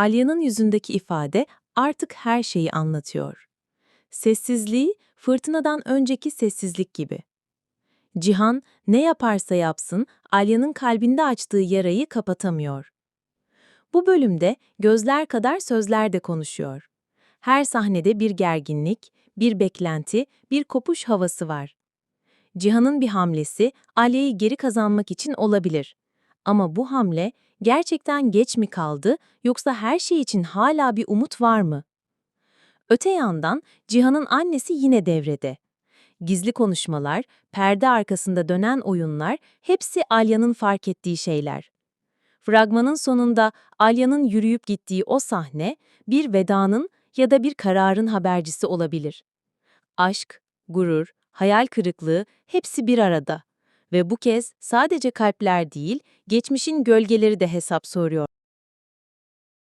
Alya'nın yüzündeki ifade artık her şeyi anlatıyor. Sessizliği, fırtınadan önceki sessizlik gibi. Cihan, ne yaparsa yapsın, Alya'nın kalbinde açtığı yarayı kapatamıyor. Bu bölümde gözler kadar sözler de konuşuyor. Her sahnede bir gerginlik, bir beklenti, bir kopuş havası var. Cihan'ın bir hamlesi Alya'yı geri kazanmak için olabilir. Ama bu hamle gerçekten geç mi kaldı yoksa her şey için hala bir umut var mı? Öte yandan Cihan'ın annesi yine devrede. Gizli konuşmalar, perde arkasında dönen oyunlar hepsi Alya'nın fark ettiği şeyler. Fragmanın sonunda Alya'nın yürüyüp gittiği o sahne bir vedanın ya da bir kararın habercisi olabilir. Aşk, gurur, hayal kırıklığı hepsi bir arada. Ve bu kez sadece kalpler değil, geçmişin gölgeleri de hesap soruyor.